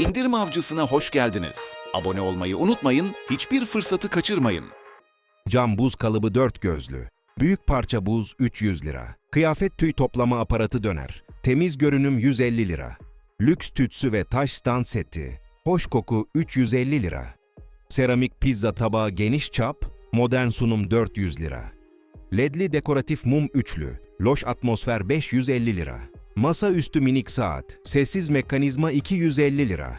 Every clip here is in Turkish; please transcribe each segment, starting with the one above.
İndirim avcısına hoş geldiniz. Abone olmayı unutmayın, hiçbir fırsatı kaçırmayın. Cam buz kalıbı 4 gözlü. Büyük parça buz 300 lira. Kıyafet tüy toplama aparatı döner. Temiz görünüm 150 lira. Lüks tütsü ve taş stand seti. Hoş koku 350 lira. Seramik pizza tabağı geniş çap, modern sunum 400 lira. Ledli dekoratif mum üçlü, loş atmosfer 550 lira. Masa üstü minik saat, sessiz mekanizma 250 lira.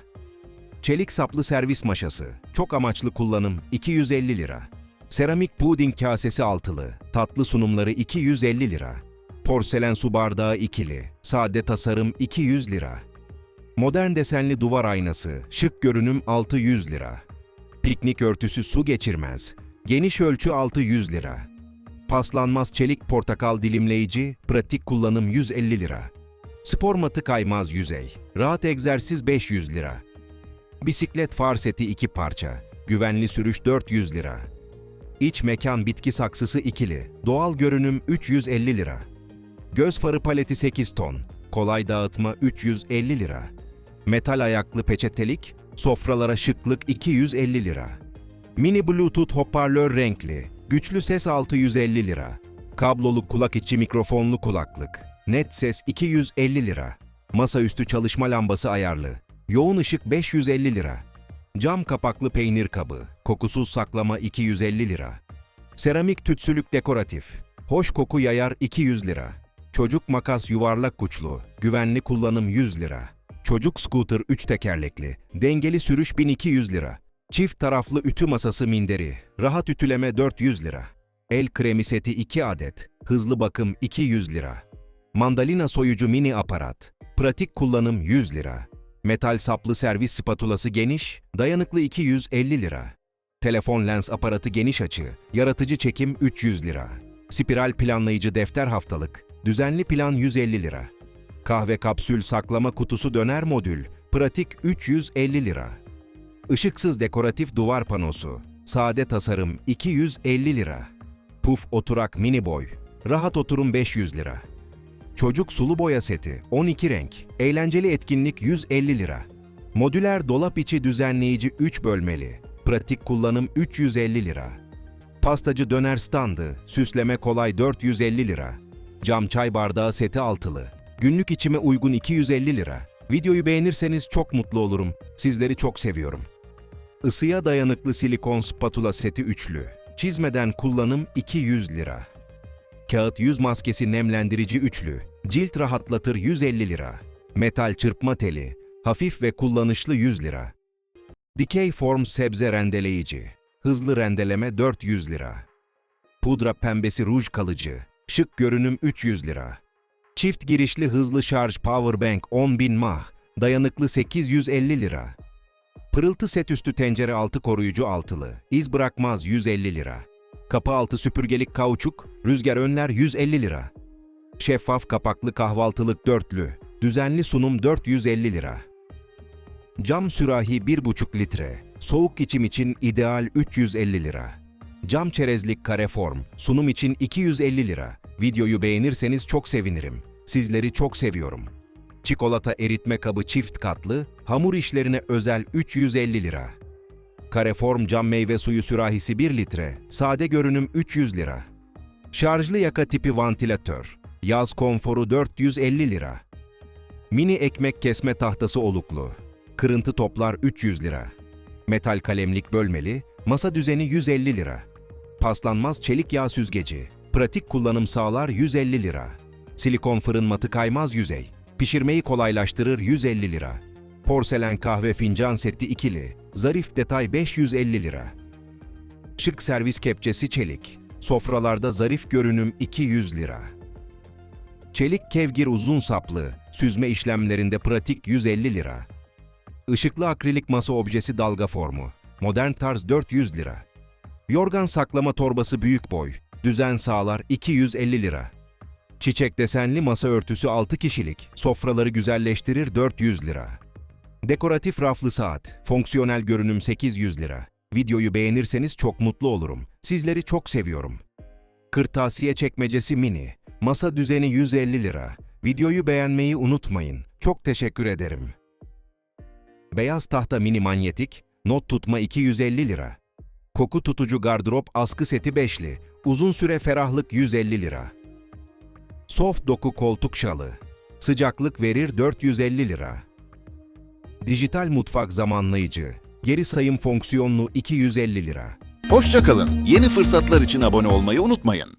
Çelik saplı servis maşası, çok amaçlı kullanım 250 lira. Seramik puding kasesi altılı, tatlı sunumları 250 lira. Porselen su bardağı ikili, sade tasarım 200 lira. Modern desenli duvar aynası, şık görünüm 600 lira. Piknik örtüsü su geçirmez, geniş ölçü 600 lira. Paslanmaz çelik portakal dilimleyici, pratik kullanım 150 lira. Spor matı kaymaz yüzey, rahat egzersiz 500 lira. Bisiklet far seti 2 parça, güvenli sürüş 400 lira. İç mekan bitki saksısı ikili, doğal görünüm 350 lira. Göz farı paleti 8 ton, kolay dağıtma 350 lira. Metal ayaklı peçetelik, sofralara şıklık 250 lira. Mini Bluetooth hoparlör renkli, güçlü ses 650 lira. Kablolu kulak içi mikrofonlu kulaklık, net ses 250 lira. Masaüstü çalışma lambası ayarlı, yoğun ışık 550 lira. Cam kapaklı peynir kabı, kokusuz saklama 250 lira. Seramik tütsülük dekoratif, hoş koku yayar 200 lira. Çocuk makas yuvarlak uçlu, güvenli kullanım 100 lira. Çocuk scooter 3 tekerlekli, dengeli sürüş 1200 lira. Çift taraflı ütü masası minderi, rahat ütüleme 400 lira. El kremi seti 2 adet, hızlı bakım 200 lira. Mandalina soyucu mini aparat, pratik kullanım 100 lira. Metal saplı servis spatulası geniş, dayanıklı 250 lira. Telefon lens aparatı geniş açı, yaratıcı çekim 300 lira. Spiral planlayıcı defter haftalık, düzenli plan 150 lira. Kahve kapsül saklama kutusu döner modül, pratik 350 lira. Işıksız dekoratif duvar panosu, sade tasarım 250 lira. Puf oturak mini boy, rahat oturum 500 lira. Çocuk sulu boya seti 12 renk, eğlenceli etkinlik 150 lira. Modüler dolap içi düzenleyici 3 bölmeli, pratik kullanım 350 lira. Pastacı döner standı, süsleme kolay 450 lira. Cam çay bardağı seti altılı, günlük içime uygun 250 lira. Videoyu beğenirseniz çok mutlu olurum. Sizleri çok seviyorum. Isıya dayanıklı silikon spatula seti üçlü. Çizmeden kullanım 200 lira. Kağıt yüz maskesi nemlendirici üçlü. Cilt rahatlatır 150 lira. Metal çırpma teli. Hafif ve kullanışlı 100 lira. Dikey form sebze rendeleyici. Hızlı rendeleme 400 lira. Pudra pembesi ruj kalıcı. Şık görünüm 300 lira. Çift girişli hızlı şarj powerbank 10.000 mah. Dayanıklı 850 lira. Pırıltı set üstü tencere altı koruyucu altılı. İz bırakmaz 150 lira. Kapı altı süpürgelik kauçuk, rüzgar önler 150 lira. Şeffaf kapaklı kahvaltılık dörtlü, düzenli sunum 450 lira. Cam sürahi 1,5 litre, soğuk içim için ideal 350 lira. Cam çerezlik kare form, sunum için 250 lira. Videoyu beğenirseniz çok sevinirim. Sizleri çok seviyorum. Çikolata eritme kabı çift katlı, hamur işlerine özel 350 lira. Kareform cam meyve suyu sürahisi 1 litre, sade görünüm 300 lira. Şarjlı yaka tipi vantilatör, yaz konforu 450 lira. Mini ekmek kesme tahtası oluklu, kırıntı toplar 300 lira. Metal kalemlik bölmeli, masa düzeni 150 lira. Paslanmaz çelik yağ süzgeci, pratik kullanım sağlar 150 lira. Silikon fırın matı kaymaz yüzey, pişirmeyi kolaylaştırır 150 lira. Porselen kahve fincan seti ikili, zarif detay 550 lira. Şık servis kepçesi çelik, sofralarda zarif görünüm 200 lira. Çelik kevgir uzun saplı, süzme işlemlerinde pratik 150 lira. Işıklı akrilik masa objesi dalga formu, modern tarz 400 lira. Yorgan saklama torbası büyük boy, düzen sağlar 250 lira. Çiçek desenli masa örtüsü 6 kişilik, sofraları güzelleştirir 400 lira. Dekoratif raflı saat, fonksiyonel görünüm 800 lira. Videoyu beğenirseniz çok mutlu olurum. Sizleri çok seviyorum. Kırtasiye çekmecesi mini, masa düzeni 150 lira. Videoyu beğenmeyi unutmayın. Çok teşekkür ederim. Beyaz tahta mini manyetik, not tutma 250 lira. Koku tutucu gardırop askı seti 5'li, uzun süre ferahlık 150 lira. Soft doku koltuk şalı, sıcaklık verir 450 lira. Dijital mutfak zamanlayıcı, geri sayım fonksiyonlu 250 lira. Hoşçakalın. Yeni fırsatlar için abone olmayı unutmayın.